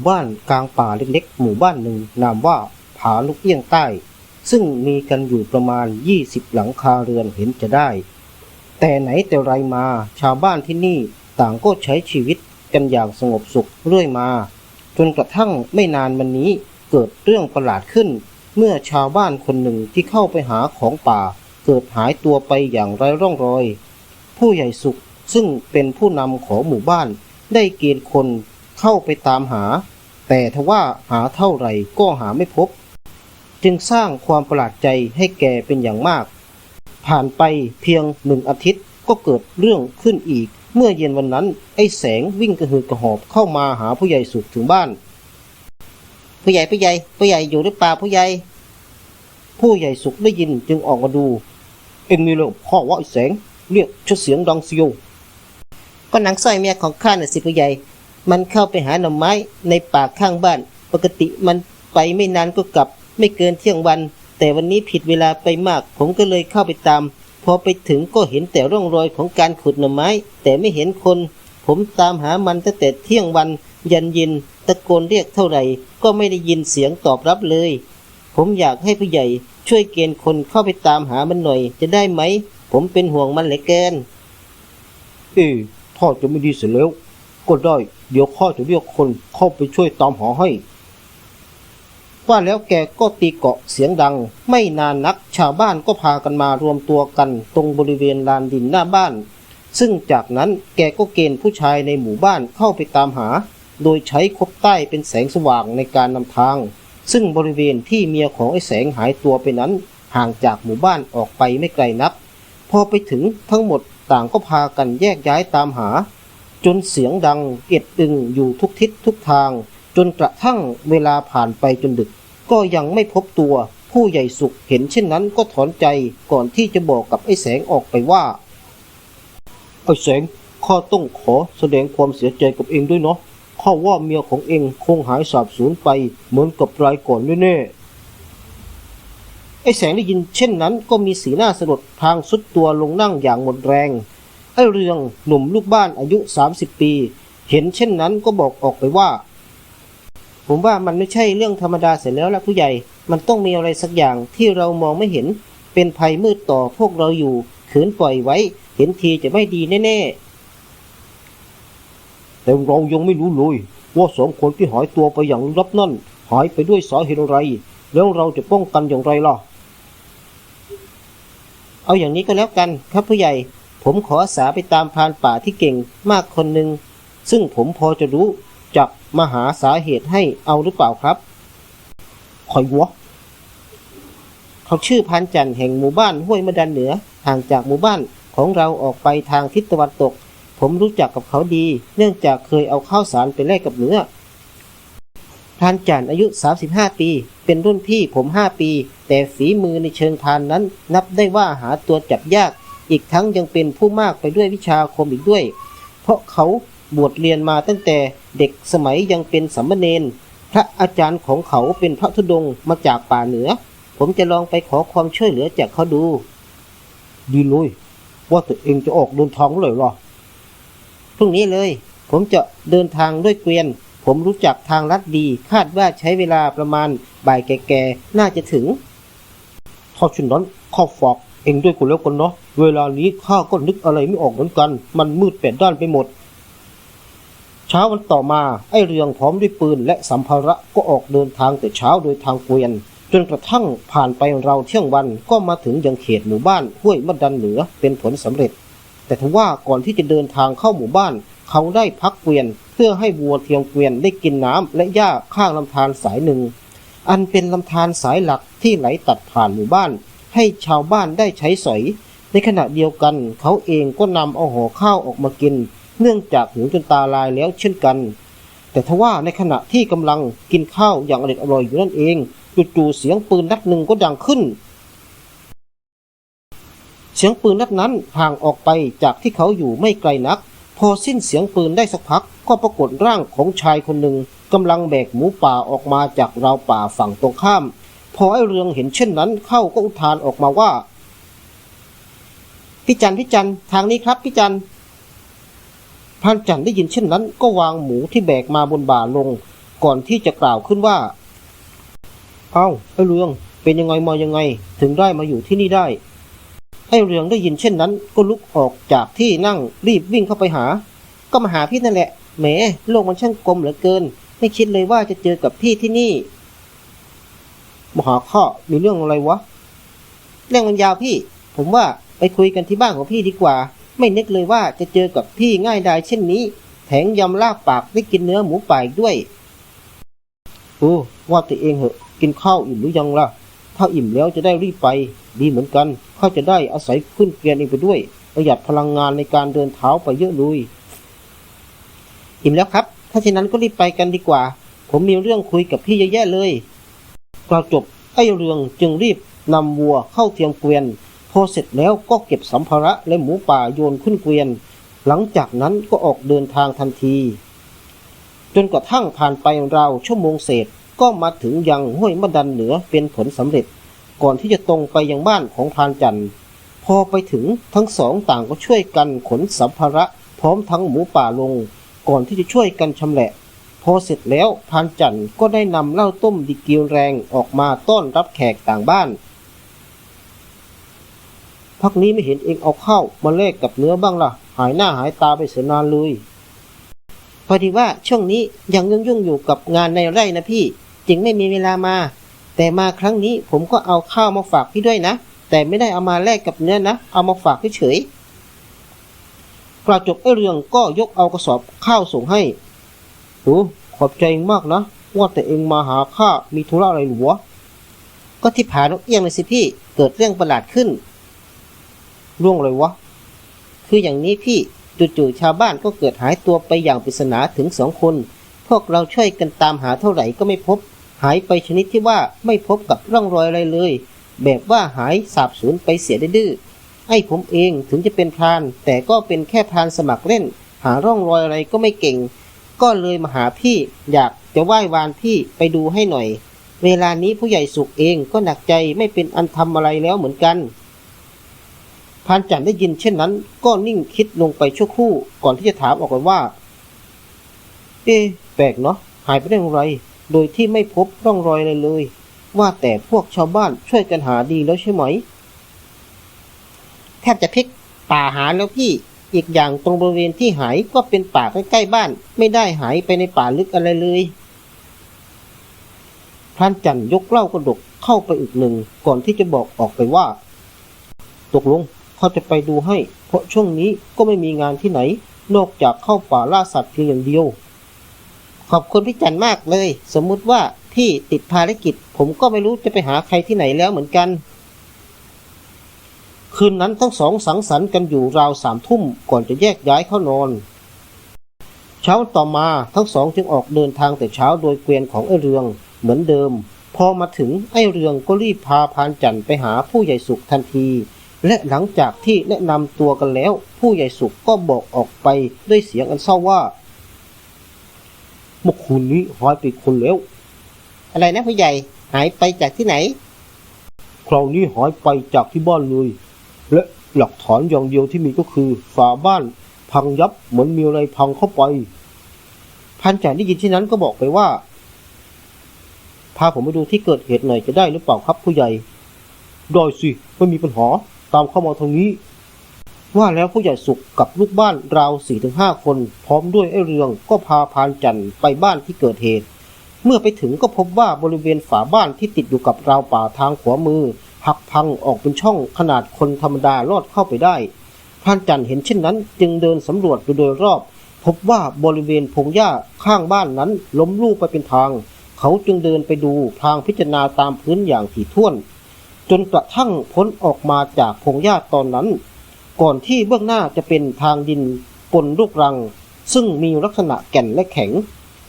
มู่บ้านกลางป่าเล็กๆ หมู่บ้านหนึ่งนามว่าผาลูกเอี้ยงใต้ ซึ่งมีกันอยู่ประมาณ 20 หลังคาเรือนเห็นจะได้ แต่ไหนแต่ไรมาชาวบ้านที่นี่ต่างก็ใช้ชีวิตกันอย่างสงบสุขเรื่อยมา จนกระทั่งไม่นานมานี้เกิดเรื่องประหลาดขึ้น เมื่อชาวบ้านคนหนึ่งที่เข้าไปหาของป่า เกิดหายตัวไปอย่างไร้ร่องรอย ผู้ใหญ่สุขซึ่งเป็นผู้นำของหมู่บ้านได้เกณฑ์คน เข้าไปตามหา แต่ทว่าหาเท่าไหร่ก็หาไม่พบ จึงสร้างความประหลาดใจให้แกเป็นอย่างมาก ผ่านไปเพียงหนึ่งอาทิตย์ก็เกิดเรื่องขึ้นอีก เมื่อเย็นวันนั้น ไอ้แสงวิ่งกระหืดกระหอบเข้ามาหาผู้ใหญ่สุขถึงบ้าน ผู้ใหญ่ผู้ใหญ่ผู้ใหญ่อยู่หรือเปล่าผู้ใหญ่ ผู้ใหญ่สุขได้ยินจึงออกมาดู เอ็งมีเรื่องพ่อว่าไอ้แสงเรียกชดเสียงดังเสียวก็นางสร้อยเมียของข้าน่ะสิผู้ใหญ่ มันเข้าไปหาหน่อไม้ในป่าข้างบ้าน ปกติมันไปไม่นานก็กลับ ไม่เกินเที่ยงวัน แต่วันนี้ผิดเวลาไปมาก ผมก็เลยเข้าไปตาม พอไปถึงก็เห็นแต่ร่องรอยของการขุดหน่อไม้ แต่ไม่เห็นคน ผมตามหามันตั้งแต่เที่ยงวัน ยันเย็นตะโกนเรียกเท่าไหร่ ก็ไม่ได้ยินเสียงตอบรับเลย ผมอยากให้ผู้ใหญ่ช่วยเกณฑ์คนเข้าไปตามหามันหน่อย จะได้ไหม ผมเป็นห่วงมันเหลือเกินเอ๊ะถ้าจะไม่ดีเสียแล้ว ก็ได้ เดี๋ยวข้าจะเรียกคนเข้าไปช่วยตามหาให้ ว่าแล้วแกก็ตีเกาะเสียงดัง ไม่นานนักชาวบ้านก็พากันมารวมตัวกันตรงบริเวณลานดินหน้าบ้าน ซึ่งจากนั้นแกก็เกณฑ์ผู้ชายในหมู่บ้านเข้าไปตามหา โดยใช้คบใต้เป็นแสงสว่างในการนำทาง ซึ่งบริเวณที่เมียของไอ้แสงหายตัวไปนั้นห่างจากหมู่บ้านออกไปไม่ไกลนัก พอไปถึงทั้งหมดต่างก็พากันแยกย้ายตามหา จนเสียงดังเอ็ดอึงอยู่ทุกทิศทุกทาง จนกระทั่งเวลาผ่านไปจนดึก ก็ยังไม่พบตัว ผู้ใหญ่สุขเห็นเช่นนั้นก็ถอนใจก่อนที่จะบอกกับไอ้แสงออกไปว่าไอ้แสงข้าต้องขอแสดงความเสียใจกับเองด้วยเนาะข้าว่าเมียของเองคงหายสาบสูญไปเหมือนกับรายก่อนแน่ไอ้แสงได้ยินเช่นนั้นก็มีสีหน้าสลดพางสุดตัวลงนั่งอย่างหมดแรง อ้เรืองหนุ่มลูกบ้านอายุ 30 ปี เห็นเช่นนั้นก็บอกออกไปว่า ผมว่ามันไม่ใช่เรื่องธรรมดาเสียแล้วละผู้ใหญ่ มันต้องมีอะไรสักอย่างที่เรามองไม่เห็น เป็นภัยมืดต่อพวกเราอยู่ขืนปล่อยไว้ เห็นทีจะไม่ดีแน่ๆ แต่เรายังไม่รู้เลยว่าสองคนที่หายตัวไปอย่างลับนั่นหายไปด้วยสาเหตุอะไร แล้วเราจะป้องกันอย่างไรล่ะ เอาอย่างนี้ก็แล้วกันครับผู้ใหญ่ ผมขออาสาไปตามพรานป่าที่เก่งมากคนหนึ่ง ซึ่งผมพอจะรู้จักมาหาสาเหตุให้เอาหรือเปล่าครับใครวะเขาชื่อพันจันแห่งหมู่บ้านห้วยมะดันเหนือห่างจากหมู่บ้านของเราออกไปทางทิศตะวันตก ผมรู้จักกับเขาดี เนื่องจากเคยเอาข้าวสารไปแลกกับเนื้อพันจันอายุ 35 ปี เป็นรุ่นพี่ผม 5 ปี แต่ฝีมือในเชิงพานนั้น นับได้ว่าหาตัวจับยาก อีกทั้งยังเป็นผู้มากไปด้วยวิชาคมอีกด้วย เพราะเขาบวชเรียนมาตั้งแต่เด็กสมัยยังเป็นสัมมเนนพระอาจารย์ของเขาเป็นพระธุดงค์มาจากป่าเหนือ ผมจะลองไปขอความช่วยเหลือจากเขาดู ดีเลยว่าแต่เองจะออกเดินทางเมื่อไหร่ล่ะพรุ่งนี้เลย ผมจะเดินทางด้วยเกวียน ผมรู้จักทางลัดดี คาดว่าใช้เวลาประมาณบ่ายแก่ๆน่าจะถึงถ้าเช่นนั้นข้าฝาก เองด้วยก็แล้วกันเนาะ เวลานี้ข้าก็นึกอะไรไม่ออกเหมือนกัน มันมืดแปดด้านไปหมด เช้าวันต่อมาไอ้เรืองพร้อมด้วยปืนและสัมภาระก็ออกเดินทางแต่เช้าโดยทางเกวียน จนกระทั่งผ่านไปเราวเที่ยงวันก็มาถึงยังเขตหมู่บ้านห้วยมะดันเหนือเป็นผลสำเร็จ แต่ทว่าก่อนที่จะเดินทางเข้าหมู่บ้าน เขาได้พักเกวียน เพื่อให้วัวเทียมเกวียนได้กินน้ำและหญ้าข้างลำธารสายหนึ่ง อันเป็นลำธารสายหลักที่ไหลตัดผ่านหมู่บ้าน ให้ชาวบ้านได้ใช้สอย ในขณะเดียวกัน เขาเองก็นำเอาห่อข้าวออกมากิน เนื่องจากหิวจนตาลายแล้วเช่นกัน แต่ทว่าในขณะที่กำลังกินข้าวอย่างอร่อยอร่อยอยู่นั่นเองจู่ๆเสียงปืนนัดหนึ่งก็ดังขึ้น เสียงปืนนัดนั้นห่างออกไปจากที่เขาอยู่ไม่ไกลนัก พอสิ้นเสียงปืนได้สักพัก ก็ปรากฏร่างของชายคนหนึ่งกำลังแบกหมูป่าออกมาจากราวป่าฝั่งตรงข้าม พอไอ้เรืองเห็นเช่นนั้น เข้าก็อุทานออกมาว่าพี่จันพี่จันทางนี้ครับพี่จันพรานจันได้ยินเช่นนั้น ก็วางหมูที่แบกมาบนบ่าลง ก่อนที่จะกล่าวขึ้นว่า เอ้าไอ้เรืองเป็นยังไงมายังไง ถึงได้มาอยู่ที่นี่ได้ไอ้เรืองได้ยินเช่นนั้น ก็ลุกออกจากที่นั่งรีบวิ่งเข้าไปหา ก็มาหาพี่นั่นแหละแหมโลกมันช่างกลมเหลือเกิน ไม่คิดเลยว่าจะเจอกับพี่ที่นี่ มหาข้ามีเรื่องอะไรวะ เรื่องมันยาวพี่ ผมว่าไปคุยกันที่บ้านของพี่ดีกว่า ไม่นึกเลยว่าจะเจอกับพี่ง่ายดายเช่นนี้ แถงยำลาบปากได้กินเนื้อหมูป่าอีกด้วยเออว่าแต่เองเหอะ กินข้าวอิ่มหรือยังล่ะ ถ้าอิ่มแล้วจะได้รีบไป ดีเหมือนกันข้าจะได้อาศัยขึ้นเกียนเองไปด้วย ประหยัดพลังงานในการเดินเท้าไปเยอะเลยอิ่มแล้วครับ ถ้าเช่นนั้นก็รีบไปกันดีกว่า ผมมีเรื่องคุยกับพี่เยอะแยะเลย กระจบไอ้เรืองจึงรีบนำวัวเข้าเทียมเกวียน พอเสร็จแล้วก็เก็บสัมภาระและหมูป่าโยนขึ้นเกวียน หลังจากนั้นก็ออกเดินทางทันที จนกระทั่งผ่านไปราวชั่วโมงเศษก็มาถึงยังห้วยมะดันเหนือเป็นผลสำเร็จ ก่อนที่จะตรงไปยังบ้านของพานจันทร์พอไปถึงทั้งสองต่างก็ช่วยกันขนสัมภาระพร้อมทั้งหมูป่าลง ก่อนที่จะช่วยกันชำแหละ พอเสร็จแล้วพานจันทร์ก็ได้นำเหล้าต้มดิกิวแรงออกมาต้อนรับแขกต่างบ้าน พักนี้ไม่เห็นเองเอาข้ามาแลกกับเนื้อบ้างล่ะ หายหน้าหายตาไปเสียนานเลยพอดีว่าช่วงนี้ยังยุ่งยุ่งอยู่กับงานในไร่นะพี่ จึงไม่มีเวลามา แต่มาครั้งนี้ผมก็เอาข้าวมาฝากพี่ด้วยนะ แต่ไม่ได้เอามาแลกกับเนื้อนะ เอามาฝากเฉยกระจกไอ้เรื่องก็ยกเอากระสอบข้าวส่งให้ โอ้ขอบใจเองมากนะ ว่าแต่เองมาหาข้ามีธุระอะไรหรือวะก็ที่ผานกเอี้ยงเลยสิพี่ เกิดเรื่องประหลาดขึ้นเรื่องอะไรวะ คืออย่างนี้พี่จู่ๆชาวบ้านก็เกิดหายตัวไปอย่างปริศนาถึงสองคน พวกเราช่วยกันตามหาเท่าไหร่ก็ไม่พบ หายไปชนิดที่ว่าไม่พบกับร่องรอยอะไรเลย แบบว่าหายสาบสูญไปเสียดื้อไอ้ผมเองถึงจะเป็นพราน แต่ก็เป็นแค่พรานสมัครเล่น หาร่องรอยอะไรก็ไม่เก่ง ก็เลยมาหาพี่อยากจะไหว้วานพี่ไปดูให้หน่อย เวลานี้ผู้ใหญ่สุขเองก็หนักใจไม่เป็นอันทำอะไรแล้วเหมือนกันพานจันได้ยินเช่นนั้น ก็นิ่งคิดลงไปชั่วครู่ก่อนที่จะถามออกไปว่า เอ๊ะแปลกเนาะหายไปได้อย่างไร โดยที่ไม่พบร่องรอยอะไรเลย ว่าแต่พวกชาวบ้านช่วยกันหาดีแล้วใช่ไหม แทบจะพลิกป่าหาแล้วพี่ อีกอย่างตรงบริเวณที่หายก็เป็นป่าใกล้ๆบ้าน ไม่ได้หายไปในป่าลึกอะไรเลยพรานจันยกเหล้ากระดกเข้าไปอีกหนึ่งก่อนที่จะบอกออกไปว่า ตกลงเขาจะไปดูให้ เพราะช่วงนี้ก็ไม่มีงานที่ไหน นอกจากเข้าป่าล่าสัตว์เพียงอย่างเดียว ขอบคุณพี่จันมากเลย สมมุติว่าพี่ติดภารกิจ ผมก็ไม่รู้จะไปหาใครที่ไหนแล้วเหมือนกัน คืนนั้นทั้งสองสังสรรค์กันอยู่ราวสามทุ่มก่อนจะแยกย้ายเข้านอน เช้าต่อมาทั้งสองจึงออกเดินทางแต่เช้าโดยเกวียนของไอ้เรืองเหมือนเดิม พอมาถึงไอ้เรืองก็รีบพาพานจันทร์ไปหาผู้ใหญ่สุขทันที และหลังจากที่แนะนำตัวกันแล้ว ผู้ใหญ่สุขก็บอกออกไปด้วยเสียงอันเศร้าว่าเมื่อคืนนี้หายไปอีกคนแล้ว อะไรนะผู้ใหญ่หายไปจากที่ไหน คราวนี้หายไปจากที่บ้านเลย และหลักฐานอย่างเดียวที่มีก็คือฝาบ้านพังยับเหมือนมีอะไรพังเข้าไป พันจ่าได้ยินเช่นนั้นก็บอกไปว่า พาผมไปดูที่เกิดเหตุหน่อยจะได้หรือเปล่าครับผู้ใหญ่ได้สิไม่มีปัญหาตามเข้ามาทางนี้ ว่าแล้วผู้ใหญ่สุขกับลูกบ้านราวสี่ถึงห้าคน พร้อมด้วยไอ้เรืองก็พาพานจันทร์ไปบ้านที่เกิดเหตุ เมื่อไปถึงก็พบว่าบริเวณฝาบ้านที่ติดอยู่กับราวป่าทางขวามือ หักพังออกเป็นช่องขนาดคนธรรมดาลอดเข้าไปได้พรานจันเห็นเช่นนั้น จึงเดินสำรวจดูโดยรอบ พบว่าบริเวณพงหญ้าข้างบ้านนั้นล้มลู่ไปเป็นทาง เขาจึงเดินไปดูพลางพิจารณาตามพื้นอย่างถี่ถ้วน จนกระทั่งพ้นออกมาจากพงหญ้าตอนนั้น ก่อนที่เบื้องหน้าจะเป็นทางดินปนลูกรัง ซึ่งมีลักษณะแก่นและแข็ง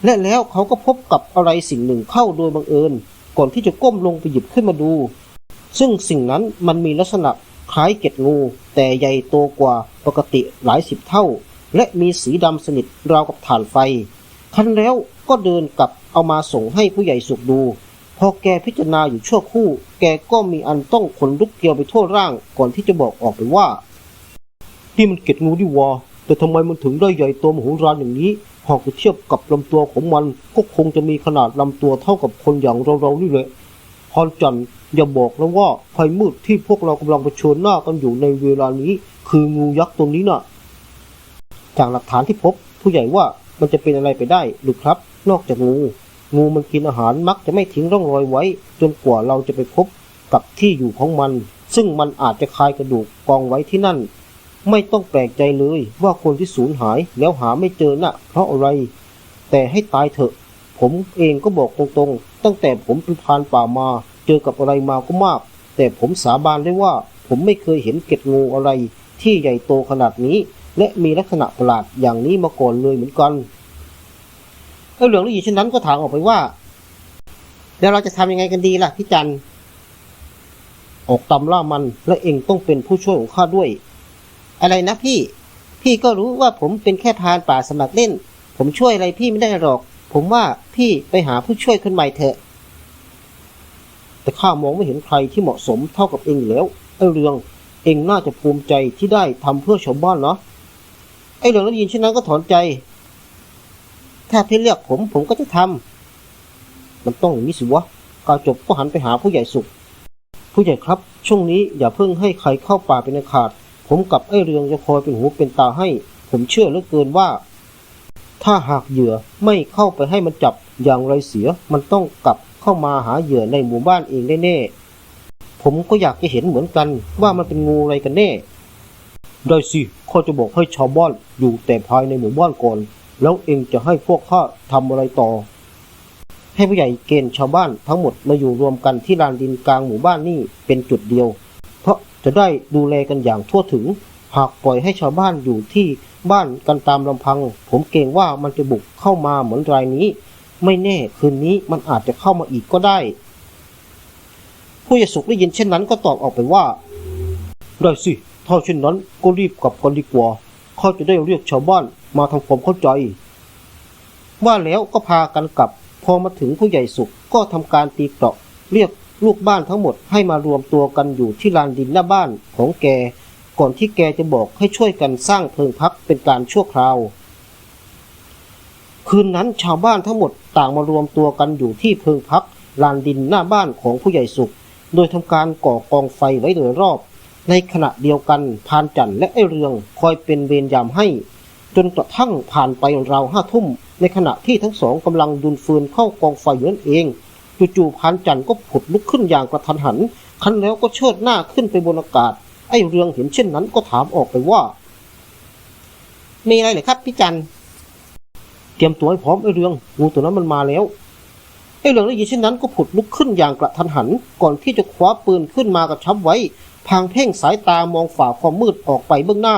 และแล้วเขาก็พบกับอะไรสิ่งหนึ่งเข้าโดยบังเอิญ ก่อนที่จะก้มลงไปหยิบขึ้นมาดู ซึ่งสิ่งนั้นมันมีลักษณะคล้ายเกล็ดงู แต่ใหญ่โตกว่าปกติหลายสิบเท่า และมีสีดำสนิทราวกับถ่านไฟ คันแล้วก็เดินกลับเอามาส่งให้ผู้ใหญ่สุกดู พอแกพิจารณาอยู่ชั่วครู่ แกก็มีอันต้องขนลุกเกลียวไปทั่วร่างก่อนที่จะบอกออกไปว่านี่มันเกล็ดงูดิวะแต่แต่ทำไมมันถึงได้ใหญ่โตมโหฬารอย่างนี้ หากจะเทียบกับลำตัวของมันก็คงจะมีขนาดลำตัวเท่ากับคนอย่างเราๆนี่แหละพรจันท อย่าบอกนะว่าภัยมืดที่พวกเรากำลังเผชิญหน้ากันอยู่ในเวลานี้ คืองูยักษ์ตัวนี้น่ะ จากหลักฐานที่พบ ผู้ใหญ่ว่ามันจะเป็นอะไรไปได้หรือครับ นอกจากงู งูมันกินอาหารมักจะไม่ทิ้งร่องรอยไว้ จนกว่าเราจะไปพบกับที่อยู่ของมัน ซึ่งมันอาจจะคายกระดูกกองไว้ที่นั่น ไม่ต้องแปลกใจเลยว่าคนที่สูญหายแล้วหาไม่เจอน่ะ เพราะอะไร แต่ให้ตายเถอะ ผมเองก็บอกตรงๆ ตั้งแต่ผมเป็นพานป่ามา เจอกับอะไรมาก็มาก แต่ผมสาบานได้ว่าผมไม่เคยเห็นเกล็ดงูอะไร ที่ใหญ่โตขนาดนี้ และมีลักษณะประหลาดอย่างนี้มาก่อนเลยเหมือนกันไอ้เหลืองได้ยินเช่นนั้นก็ถามออกไปว่า แล้วเราจะทำยังไงกันดีล่ะพี่จันออกตามล่ามันและเองต้องเป็นผู้ช่วยของข้าด้วย อะไรนะพี่ พี่ก็รู้ว่าผมเป็นแค่พานป่าสมัครเล่น ผมช่วยอะไรพี่ไม่ได้หรอก ผมว่าพี่ไปหาผู้ช่วยคนใหม่เถอะ แต่ข้ามองไม่เห็นใครที่เหมาะสมเท่ากับเองแล้ว ไอ้เรือง เองน่าจะภูมิใจที่ได้ทำเพื่อชาวบ้านเนาะไอ้เรืองได้ยินเช่นนั้นก็ถอนใจ ถ้าพี่เลือกผมผมก็จะทำมันต้องอย่างนี้สิวะกาวจบก็หันไปหาผู้ใหญ่สุข ผู้ใหญ่ครับ ช่วงนี้อย่าเพิ่งให้ใครเข้าป่าเป็นอันขาด ผมกับไอ้เรืองจะคอยเป็นหูเป็นตาให้ ผมเชื่อเหลือเกินว่า ถ้าหากเหยื่อไม่เข้าไปให้มันจับอย่างไรเสียมันต้องกลับ เข้ามาหาเหยื่อในหมู่บ้านเองแน่ๆผมก็อยากจะเห็นเหมือนกันว่ามันเป็นงูอะไรกันแน่ ได้สิข้าจะบอกให้ชาวบ้านอยู่แต่ภายในหมู่บ้านก่อน แล้วเองจะให้พวกข้าทำอะไรต่อ ให้ผู้ใหญ่เกณฑ์ชาวบ้านทั้งหมดมาอยู่รวมกันที่ลานดินกลางหมู่บ้านนี่เป็นจุดเดียว เพราะจะได้ดูแลกันอย่างทั่วถึง หากปล่อยให้ชาวบ้านอยู่ที่บ้านกันตามลำพัง ผมเกรงว่ามันจะบุกเข้ามาเหมือนรายนี้ ไม่แน่คืนนี้มันอาจจะเข้ามาอีกก็ได้ ผู้ใหญ่สุขได้ยินเช่นนั้นก็ตอบออกไปว่า ได้สิ ถ้าเช่นนั้นก็รีบกลับกันดีกว่าข้าจะได้เรียกชาวบ้านมาทำความเข้าใจ ว่าแล้วก็พากันกลับ พอมาถึงผู้ใหญ่สุขก็ทำการตีเกราะเรียกลูกบ้านทั้งหมดให้มารวมตัวกันอยู่ที่ลานดินหน้าบ้านของแก ก่อนที่แกจะบอกให้ช่วยกันสร้างเพิงพักเป็นการชั่วคราว คืนนั้นชาวบ้านทั้งหมดต่างมารวมตัวกันอยู่ที่เพิงพักลานดินหน้าบ้านของผู้ใหญ่สุข โดยทำการก่อกองไฟไว้โดยรอบ ในขณะเดียวกันพานจันทร์และไอเรืองคอยเป็นเวรยามให้ จนกระทั่งผ่านไปราวห้าทุ่ม ในขณะที่ทั้งสองกำลังดุนฟืนเข้ากองไฟอยู่นั่นเองจู่ๆพานจันทร์ก็ผุดลุกขึ้นอย่างกระทันหันคันแล้วก็เชิดหน้าขึ้นไปบนอากาศ ไอเรืองเห็นเช่นนั้นก็ถามออกไปว่า มีอะไรเหรอครับพี่จันทร์ ตรียมตัวให้พร้อมไอ้เรืองงูตัวนั้นมันมาแล้วไอ้เรืองได้ยินเช่นนั้นก็ผุดลุกขึ้นอย่างกระทันหัน ก่อนที่จะคว้าปืนขึ้นมากระชับไว้ พางเพ่งสายตามองฝ่าความมืดออกไปเบื้องหน้า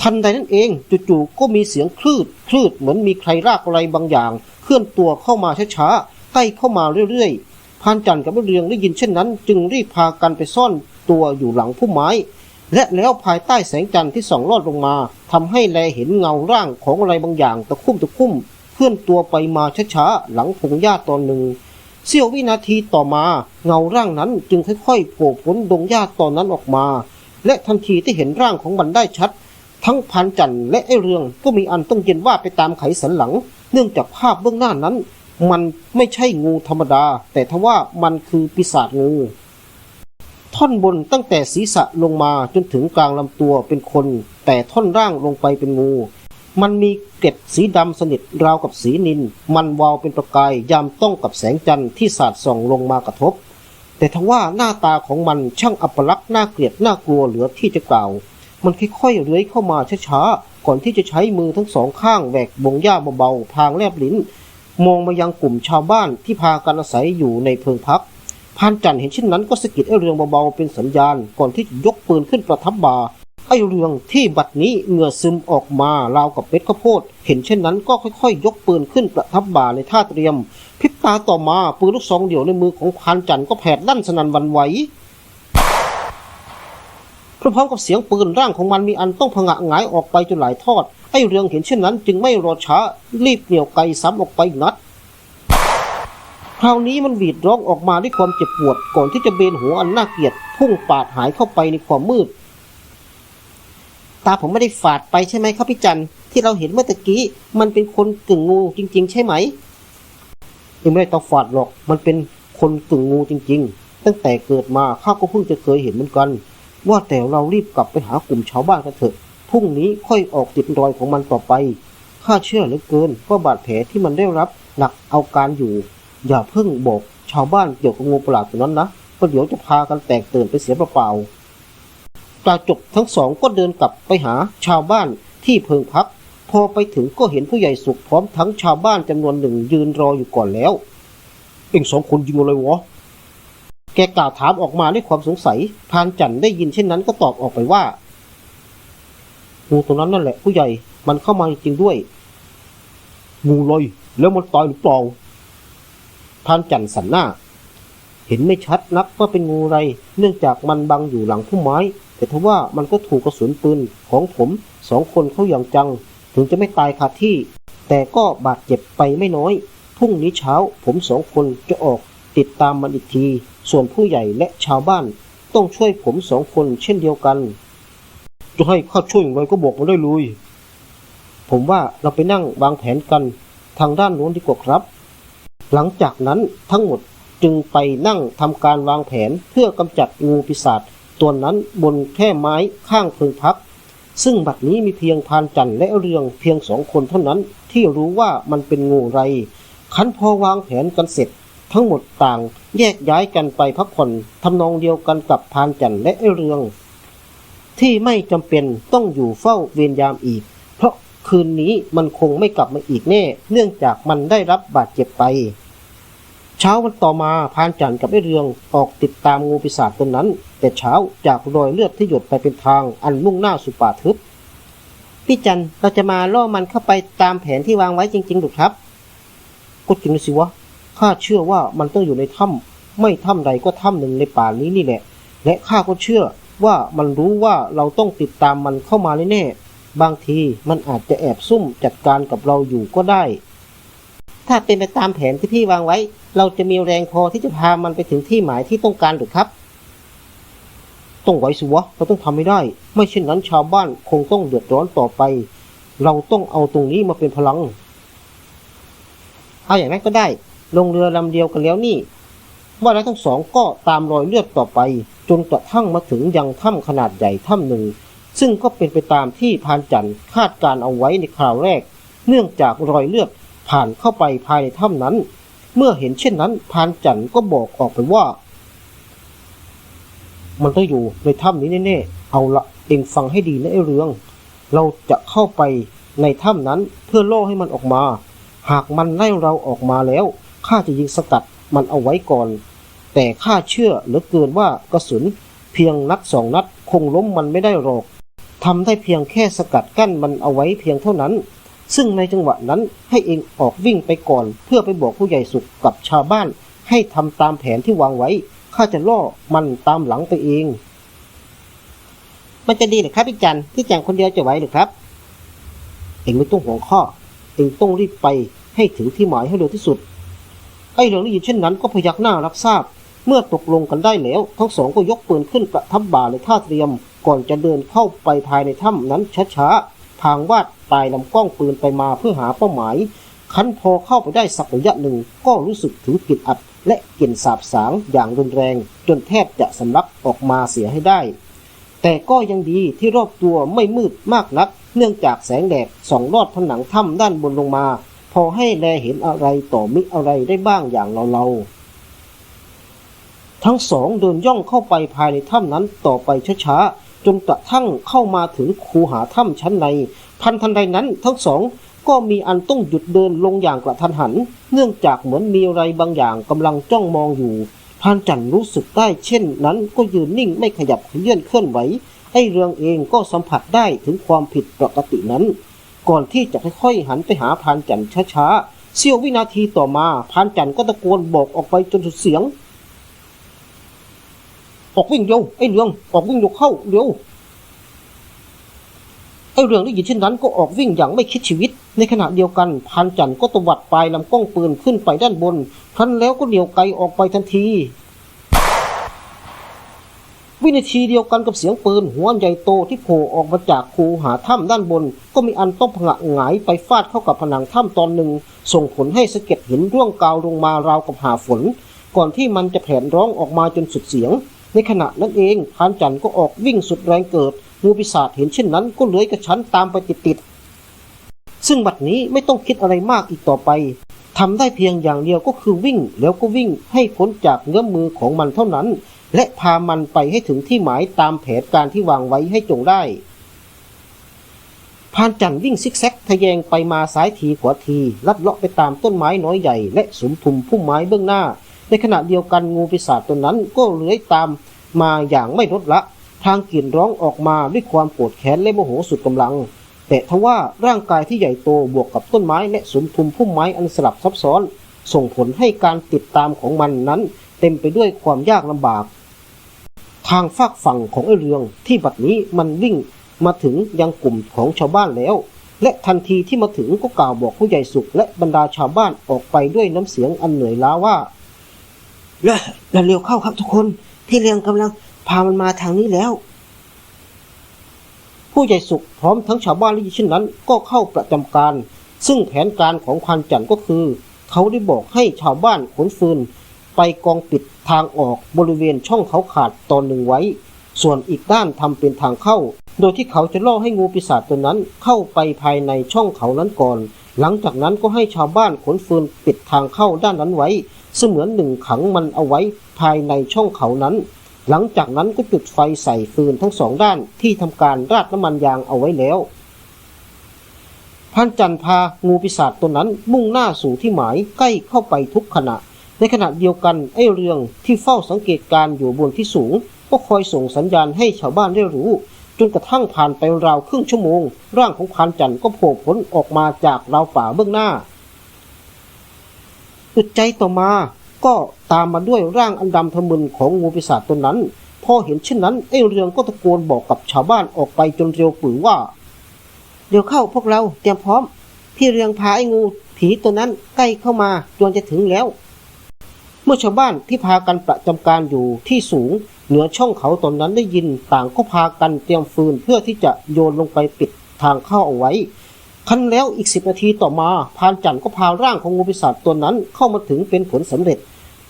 ทันใดนั้นเองจู่ๆก็มีเสียงคลืดคลืดเหมือนมีใครลากอะไรบางอย่าง เคลื่อนตัวเข้ามาช้าๆใกล้เข้ามาเรื่อยๆพานจันทร์กับไอ้เรืองได้ยินเช่นนั้น จึงรีบพากันไปซ่อนตัวอยู่หลังพุ่มไม้ และแล้วภายใต้แสงจันทร์ที่ส่องลอดลงมาทำให้แลเห็นเงาร่างของอะไรบางอย่างตะคุ่มตะคุ่มเคลื่อนตัวไปมาช้าๆหลังพงหญ้าตอนหนึ่งเสี้ยววินาทีต่อมาเงาร่างนั้นจึงค่อยๆโผล่พ้นดงหญ้าตอนนั้นออกมา และทันทีที่เห็นร่างของมันได้ชัด ทั้งพันจันทร์และไอเรืองก็มีอันต้องเย็นว่าไปตามไขสันหลัง เนื่องจากภาพเบื้องหน้านั้น มันไม่ใช่งูธรรมดา แต่ทว่ามันคือปีศาจงู ท่อนบนตั้งแต่ศีรษะลงมาจนถึงกลางลำตัวเป็นคน แต่ท่อนร่างลงไปเป็นงู มันมีเกล็ดสีดำสนิทราวกับสีนิน มันวาวเป็นประกายยามต้องกับแสงจันทร์ที่สาดส่องลงมากระทบ แต่ทว่าหน้าตาของมันช่างอัปลักษณ์น่าเกลียดน่ากลัวเหลือที่จะกล่าว มันค่อยๆเลื้อยเข้ามาช้าๆก่อนที่จะใช้มือทั้งสองข้างแหวกบงหญ้าเบาๆทางแลบลิ้น มองมายังกลุ่มชาวบ้านที่พากันอาศัยอยู่ในเพิงพัก พานจันทร์เห็นเช่นนั้นก็สะกิดไอ้เรืองเบาๆเป็นสัญญาณก่อนที่จะยกปืนขึ้นประทับบ่าไอ้เรืองที่บัดนี้เหงื่อซึมออกมาราวกับเม็ดข้าวโพด เห็นเช่นนั้นก็ค่อยๆ ยกปืนขึ้นประทับบ่าในท่าเตรียมพริบตาต่อมาปืนลูกซองเดี่ยวในมือของพานจันทร์ก็แผดลั่นสนั่นวันไหวพร้อมกับเสียงปืนร่างของมันมีอันต้องผงะหงายออกไปจนหลายทอดไอ้เรืองเห็นเช่นนั้น จึงไม่รอช้ารีบเหนี่ยวไกซ้ำออกไปนัด คราวนี้มันหวีดร้องออกมาด้วยความเจ็บปวดก่อนที่จะเบนหัวอันน่าเกลียด พุ่งปาดหายเข้าไปในความมืด ตาผมไม่ได้ฝาดไปใช่ไหมครับพี่จันที่เราเห็นเมื่อตะกี้ มันเป็นคนกึ่งงูจริง ๆ ใช่ไหมเองไม่ได้ตาฝาดหรอกมันเป็นคนกึ่งงูจริง ๆ ตั้งแต่เกิดมาข้าก็เพิ่งจะเคยเห็นเหมือนกัน ว่าแต่เรารีบกลับไปหากลุ่มชาวบ้านกันเถอะพรุ่งนี้ค่อยออกติดรอยของมันต่อไปข้าเชื่อเหลือเกินว่าบาดแผลที่มันได้รับหนักเอาการอยู่ อย่าเพิ่งบอกชาวบ้านเกี่ยวกับงูประหลาดตัวนั้นนะเพราะเดี๋ยวจะพากันแตกตื่นไปเสียเปล่าๆตาจบทั้งสองก็เดินกลับไปหาชาวบ้านที่เพิงพัก พอไปถึงก็เห็นผู้ใหญ่สุขพร้อมทั้งชาวบ้านจำนวนหนึ่งยืนรออยู่ก่อนแล้ว เอ็งสองคนยิงอะไรวะ แกกล่าวถามออกมาด้วยความสงสัย พานจันได้ยินเช่นนั้นก็ตอบออกไปว่างูตัวนั้นนั่นแหละผู้ใหญ่ มันเข้ามาจริงด้วย งูลอยแล้วมันตายหรือเปล่า พรานจันทร์สันหน้า เห็นไม่ชัดนักว่าเป็นงูอะไร เนื่องจากมันบังอยู่หลังพุ่มไม้ แต่ทว่ามันก็ถูกกระสุนปืนของผมสองคนเข้าอย่างจัง ถึงจะไม่ตายคาดที่ แต่ก็บาดเจ็บไปไม่น้อย พรุ่งนี้เช้าผมสองคนจะออกติดตามมันอีกที ส่วนผู้ใหญ่และชาวบ้าน ต้องช่วยผมสองคนเช่นเดียวกัน จะให้ข้าช่วยอย่างไรก็บอกมาได้เลยผมว่าเราไปนั่งวางแผนกันทางด้านโน้นดีกว่าครับ หลังจากนั้นทั้งหมดจึงไปนั่งทำการวางแผนเพื่อกำจัดงูปีศาจตัวนั้นบนแค่ไม้ข้างเพิงพัก ซึ่งบัดนี้มีเพียงพานจันทร์และเรืองเพียงสองคนเท่านั้นที่รู้ว่ามันเป็นงูไรคันพอวางแผนกันเสร็จ ทั้งหมดต่างแยกย้ายกันไปพักผ่อนทำนองเดียวกันกับพานจันทร์และเรือง ที่ไม่จำเป็นต้องอยู่เฝ้าเวรยามอีก เพราะ คืนนี้มันคงไม่กลับมาอีกแน่ เนื่องจากมันได้รับบาดเจ็บไป เช้าวันต่อมาพานจันกับไอเรืองออกติดตามงูปีศาจตนนั้น แต่เช้าจากรอยเลือดที่หยดไปเป็นทางอันมุ่งหน้าสู่ป่าทึบพี่จันเราจะมาล่อมันเข้าไปตามแผนที่วางไว้จริงๆหรือครับ ก็จริงสิวะข้าเชื่อว่ามันต้องอยู่ในถ้ำไม่ถ้ำใดก็ถ้ำหนึ่งในป่านี้นี่แหละ และข้าก็เชื่อว่ามันรู้ว่าเราต้องติดตามมันเข้ามาแน่ๆ บางทีมันอาจจะแอบซุ่มจัดการกับเราอยู่ก็ได้ ถ้าเป็นไปตามแผนที่พี่วางไว้ เราจะมีแรงพอที่จะพามันไปถึงที่หมายที่ต้องการหรือครับ ต้องไว้สิวะเราต้องทำให้ได้ ไม่เช่นนั้นชาวบ้านคงต้องเดือดร้อนต่อไป เราต้องเอาตรงนี้มาเป็นพลัง เอาอย่างนั้นก็ได้ ลงเรือลำเดียวกันแล้วนี่ว่าแล้วทั้งสองก็ตามรอยเลือดต่อไป จนกระทั่งมาถึงยังถ้ำขนาดใหญ่ถ้ำหนึ่ง ซึ่งก็เป็นไปตามที่พานจันทร์คาดการเอาไว้ในคราวแรก เนื่องจากรอยเลือดผ่านเข้าไปภายในถ้ำนั้น เมื่อเห็นเช่นนั้นพานจันทร์ก็บอกออกไปว่า มันต้องอยู่ในถ้ำนี้แน่ๆเอาละเองฟังให้ดีนะไอ้เรือง เราจะเข้าไปในถ้ำนั้นเพื่อล่อให้มันออกมา หากมันไล่เราออกมาแล้วข้าจะยิงสกัดมันเอาไว้ก่อน แต่ข้าเชื่อเหลือเกินว่ากระสุนเพียงนัดสองนัดคงล้มมันไม่ได้หรอก ทำได้เพียงแค่สกัดกั้นมันเอาไว้เพียงเท่านั้น ซึ่งในจังหวะนั้นให้เองออกวิ่งไปก่อน เพื่อไปบอกผู้ใหญ่สุขกับชาวบ้าน ให้ทำตามแผนที่วางไว้ ข้าจะล่อมันตามหลังไปเอง มันจะดีหรือครับพี่จันที่แจงคนเดียวจะไหวหรือครับ เองไม่ต้องห่วงข้าเองต้องรีบไปให้ถึงที่หมายให้เร็วที่สุด ไอ้เหลืองได้ยินเช่นนั้นก็พยักหน้ารับทราบ เมื่อตกลงกันได้แล้ว ทั้งสองก็ยกปืนขึ้นประทับบ่าในท่าเตรียม ก่อนจะเดินเข้าไปภายในถ้ำนั้นช้าๆ ทางวาดปลายลำกล้องปืนไปมาเพื่อหาเป้าหมาย คันพอเข้าไปได้สักระยะหนึ่งก็รู้สึกถึงกลิ่นอัด และกลิ่นสาบสางอย่างรุนแรง จนแทบจะสำลักออกมาเสียให้ได้ แต่ก็ยังดีที่รอบตัวไม่มืดมากนัก เนื่องจากแสงแดดส่องลอดผนังถ้ำด้านบนลงมา พอให้แลเห็นอะไรต่อมิอะไรได้บ้างอย่างเราๆทั้งสองเดินย่องเข้าไปภายในถ้ำนั้นต่อไปช้าๆ จนกระทั่งเข้ามาถึงคูหาถ้ำชั้นใน ทันทันใดนั้นทั้งสองก็มีอันต้องหยุดเดินลงอย่างกระทันหัน เนื่องจากเหมือนมีอะไรบางอย่างกำลังจ้องมองอยู่พรานจันรู้สึกได้เช่นนั้นก็ยืนนิ่งไม่ขยับเขยื่อนเคลื่อนไหวไอ้เรืองเองก็สัมผัสได้ถึงความผิดปกตินั้น ก่อนที่จะค่อยๆหันไปหาพรานจันช้าๆเสี้ยววินาทีต่อมาพรานจันก็ตะโกนบอกออกไปจนสุดเสียง ออกวิ่งเร็วไอ้เรืองออกวิ่งเร็วเข้าเร็วไอ้เรืองได้ยินเช่นนั้นก็ออกวิ่งอย่างไม่คิดชีวิต ในขณะเดียวกันพรานจันทร์ก็ตวัดปลายลำกล้องปืนขึ้นไปด้านบนครั้นแล้วก็เดี่ยวไกลออกไปทันทีวิวินาทีเดียวกันกับเสียงปืนหัวใหญ่โตที่โผล่ออกมาจากคูหาถ้ำด้านบน ก็มีอันต้องผงะหงายไปฟาดเข้ากับผนังถ้ำตอนหนึ่ง ส่งผลให้สะเก็ดหินร่วงกาวลงมาราวกับหาฝน ก่อนที่มันจะแผ่นร้องออกมาจนสุดเสียง ในขณะนั้นเองพานจันทร์ก็ออกวิ่งสุดแรงเกิดงูปีศาจเห็นเช่นนั้นก็เลื้อยกระชั้นตามไปติดๆซึ่งบัดนี้ไม่ต้องคิดอะไรมากอีกต่อไปทำได้เพียงอย่างเดียวก็คือวิ่งแล้วก็วิ่งให้พ้นจากเงื้อมมือของมันเท่านั้น และพามันไปให้ถึงที่หมายตามแผนการที่วางไว้ให้จงได้พานจันทร์วิ่งซิกแซกทะแยงไปมาซ้ายทีขวาที ลัดเลาะไปตามต้นไม้น้อยใหญ่ และสุมทุมพุ่มไม้เบื้องหน้า ในขณะเดียวกันงูปีศาจตัวนั้นก็เลื้อยตามมาอย่างไม่ลดละ ทางกลิ่นร้องออกมาด้วยความโกรธแค้นและโมโหสุดกำลัง แต่ทว่าร่างกายที่ใหญ่โตบวกกับต้นไม้และสุมทุมพุ่มไม้อันสลับซับซ้อน ส่งผลให้การติดตามของมันนั้น เต็มไปด้วยความยากลำบาก ทางฝากฝั่งของไอเรืองที่บัดนี้มันวิ่งมาถึงยังกลุ่มของชาวบ้านแล้ว และทันทีที่มาถึงก็กล่าวบอกผู้ใหญ่สุขและบรรดาชาวบ้านออกไปด้วยน้ำเสียงอันเหนื่อยล้าว่า เร็วเร็วเข้าครับทุกคน พี่เรืองกำลังพามันมาทางนี้แล้ว ผู้ใหญ่สุขพร้อมทั้งชาวบ้านได้ยินเช่นนั้น ก็เข้าประจำการ ซึ่งแผนการของพันจันทร์ก็คือ เขาได้บอกให้ชาวบ้านขนฟืน ไปกองปิดทางออกบริเวณช่องเขาขาดตอนหนึ่งไว้ ส่วนอีกด้านทำเป็นทางเข้า โดยที่เขาจะล่อให้งูปีศาจตัวนั้นเข้าไปภายในช่องเขานั้นก่อน หลังจากนั้นก็ให้ชาวบ้านขนฟืนปิดทางเข้าด้านนั้นไว้ เสมือนหนึ่งขังมันเอาไว้ภายในช่องเขานั้น หลังจากนั้นก็จุดไฟใส่ฟืนทั้งสองด้านที่ทำการราดน้ำมันยางเอาไว้แล้วพันจันพางูปีศาจตัวนั้นมุ่งหน้าสู่ที่หมายใกล้เข้าไปทุกขณะ ในขณะเดียวกันไอ้เรืองที่เฝ้าสังเกตการณ์อยู่บนที่สูง ก็คอยส่งสัญญาณให้ชาวบ้านได้รู้ จนกระทั่งผ่านไปราวครึ่งชั่วโมง ร่างของพันจันก็โผล่พ้นออกมาจากราวป่าเบื้องหน้า อึดใจต่อมา ก็ตามมาด้วยร่างอันดำทะมึนของงูปีศาจตัวนั้น พอเห็นเช่นนั้นไอ้เรืองก็ตะโกนบอกกับชาวบ้านออกไปจนเร็วปือว่า เดี๋ยวเข้าพวกเราเตรียมพร้อม พี่เรืองพาไอ้งูผีตัวนั้นใกล้เข้ามาจนจะถึงแล้ว เมื่อชาวบ้านที่พากันประจำการอยู่ที่สูง เหนือช่องเขาตอนนั้นได้ยินต่างก็พากันเตรียมฟืนเพื่อที่จะโยนลงไปปิดทางเข้าเอาไว้ คันแล้วอีกสิบนาทีต่อมาพานจันทร์ก็พาร่างของงูปีศาจตัวนั้นเข้ามาถึงเป็นผลสำเร็จ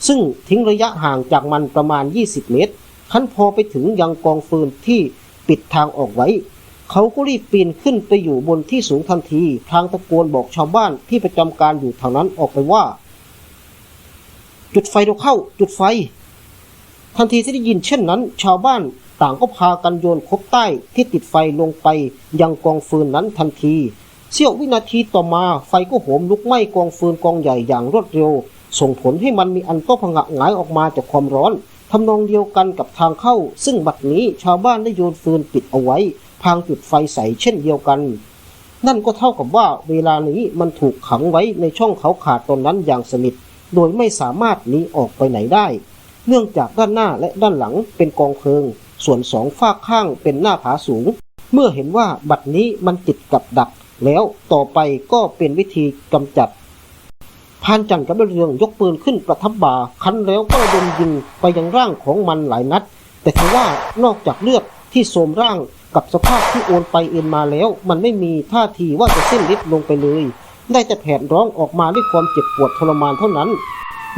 ซึ่งทิ้งระยะห่างจากมันประมาณ 20 เมตร คันพอไปถึงยังกองฟืนที่ปิดทางออกไว้ เขาก็รีบปีนขึ้นไปอยู่บนที่สูงทันทีทางตะโกนบอกชาวบ้านที่ประจำการอยู่ทางนั้นออกไปว่า จุดไฟเราเข้า จุดไฟ ทันทีที่ได้ยินเช่นนั้น ชาวบ้านต่างก็พากันโยนคบใต้ที่ติดไฟลงไปยังกองฟืนนั้นทันที เสี้ยววินาทีต่อมาไฟก็โหมลุกไหม้กองฟืนกองใหญ่อย่างรวดเร็ว ส่งผลให้มันมีอันต้ผงะหงายออกมาจากความร้อนทำนองเดียวกันกับทางเข้า ซึ่งบัดนี้ชาวบ้านได้โยนฟืนปิดเอาไว้ พางจุดไฟใส่เช่นเดียวกัน นั่นก็เท่ากับว่าเวลานี้มันถูกขังไว้ในช่องเขาขาดตอนนั้นอย่างสนิทโดยไม่สามารถหนีออกไปไหนได้ เนื่องจากด้านหน้าและด้านหลังเป็นกองเพลิง ส่วนสองฝากข้างเป็นหน้าผาสูง เมื่อเห็นว่าบัดนี้มันติดกับดัก แล้วต่อไปก็เป็นวิธีกำจัดพานจันทร์กับเรืองยกปืนขึ้นประทับบ่าคันแล้วก็ระดมยิงไปยังร่างของมันหลายนัด แต่ทว่านอกจากเลือดที่โสมร่างกับสภาพที่โอนไปเอ็นมาแล้ว มันไม่มีท่าทีว่าจะสิ้นฤทธิ์ลงไปเลย ได้แต่แผดร้องออกมาด้วยความเจ็บปวดทรมานเท่านั้น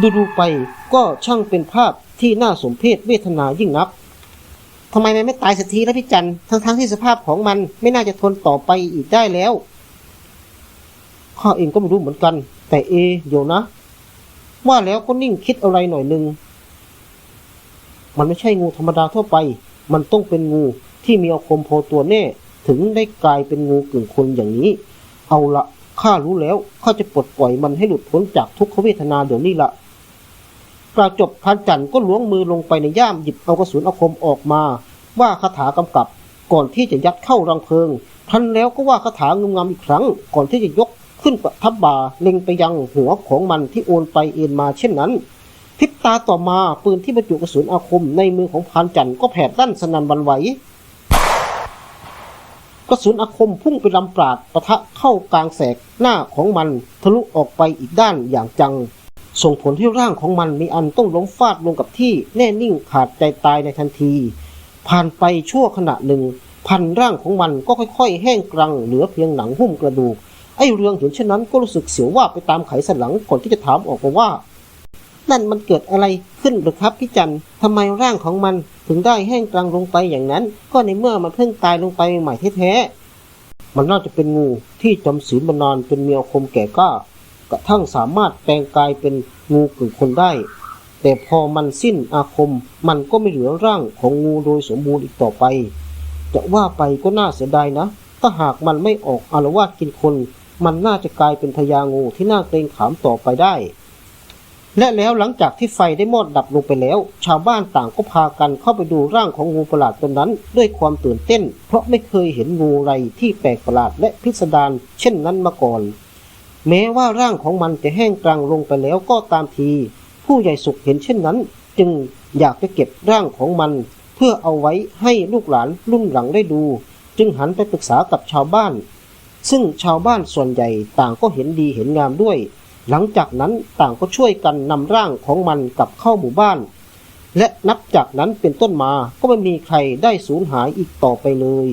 ดูดูๆไปก็ช่างเป็นภาพที่น่าสมเพชเวทนายิ่งนักทำไมมันไม่ตายสักทีแล้วพี่จันทร์ทั้งๆที่สภาพของมันไม่น่าจะทนต่อไปอีกได้แล้ว ข้าเองก็ไม่รู้เหมือนกัน แต่เอเดี๋ยวนะ ว่าแล้วก็นิ่งคิดอะไรหน่อยหนึ่งมันไม่ใช่งูธรรมดาทั่วไป มันต้องเป็นงูที่มีอาคมพอตัวแน่ ถึงได้กลายเป็นงูกึ่งคนอย่างนี้ เอาละข้ารู้แล้วข้าจะปลดปล่อยมันให้หลุดพ้นจากทุกขเวทนาเดี๋ยวนี้ละกล่าวจบพันจันทร์ก็ล้วงมือลงไปในย่ามหยิบเอากระสุนอาคมออกมา ว่าคาถากำกับ ก่อนที่จะยัดเข้ารังเพลิงทันแล้วก็ว่าคาถางุมงามอีกครั้ง ก่อนที่จะยก ขึ้นประทับบ่าเล็งไปยังหัวของมันที่โอนไปเอ็นมาเช่นนั้นพิบตาต่อมาปืนที่บรรจุกระสุนอาคมในมือของพานจันทร์ก็แผดลั่นสนั่นวันไหวกระสุนอาคมพุ่งไปลำปราดปะทะเข้ากลางแสกหน้าของมันทะลุออกไปอีกด้านอย่างจัง ส่งผลให้ร่างของมันมีอันต้องล้มฟาดลงกับที่แน่นิ่งขาดใจตายในทันที ผ่านไปชั่วขณะหนึ่ง พันร่างของมันก็ค่อยๆ แห้งกรังเหลือเพียงหนังหุ้มกระดูก ไอ้เรืองเห็นเช่นนั้นก็รู้สึกเสียวว่าไปตามไขสันหลังก่อนที่จะถามออกมาว่า นั่นมันเกิดอะไรขึ้นหรือครับพี่จันทำไมร่างของมันถึงได้แห้งกรังลงไปอย่างนั้น ก็ในเมื่อมันเพิ่งตายลงไปใหม่แท้ๆมันน่าจะเป็นงูที่จำศีลมานานจนเมีอคมแก่ก้ากระทั่งสามารถแปลงกายเป็นงูกึ่งคนได้ แต่พอมันสิ้นอาคม มันก็ไม่เหลือร่างของงูโดยสมบูรณ์อีกต่อไป จะว่าไปก็น่าเสียดายนะ ถ้าหากมันไม่ออกอารวาสกินคน มันน่าจะกลายเป็นพญางูที่น่าเกรงขามต่อไปได้ และแล้วหลังจากที่ไฟได้มอดดับลงไปแล้ว ชาวบ้านต่างก็พากันเข้าไปดูร่างของงูประหลาดตนนั้น ด้วยความตื่นเต้น เพราะไม่เคยเห็นงูไรที่แปลกประหลาดและพิสดารเช่นนั้นมาก่อน แม้ว่าร่างของมันจะแห้งกรังลงไปแล้วก็ตามที ผู้ใหญ่สุขเห็นเช่นนั้น จึงอยากจะเก็บร่างของมัน เพื่อเอาไว้ให้ลูกหลานรุ่นหลังได้ดู จึงหันไปปรึกษากับชาวบ้าน ซึ่งชาวบ้านส่วนใหญ่ต่างก็เห็นดีเห็นงามด้วย หลังจากนั้นต่างก็ช่วยกันนำร่างของมันกลับเข้าหมู่บ้าน และนับจากนั้นเป็นต้นมาก็ไม่มีใครได้สูญหายอีกต่อไปเลย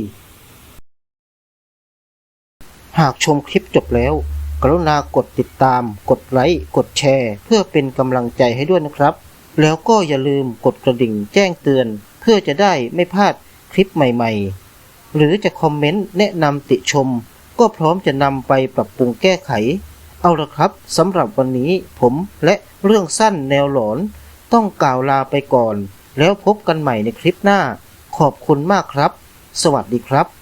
หากชมคลิปจบแล้ว กรุณากดติดตาม กดไลค์กดแชร์ เพื่อเป็นกำลังใจให้ด้วยนะครับ แล้วก็อย่าลืมกดกระดิ่งแจ้งเตือน เพื่อจะได้ไม่พลาดคลิปใหม่ ๆ หรือจะคอมเมนต์แนะนำติชม ก็พร้อมจะนำไปปรับปรุงแก้ไข เอาละครับสำหรับวันนี้ผมและเรื่องสั้นแนวหลอน ต้องกล่าวลาไปก่อน แล้วพบกันใหม่ในคลิปหน้า ขอบคุณมากครับ สวัสดีครับ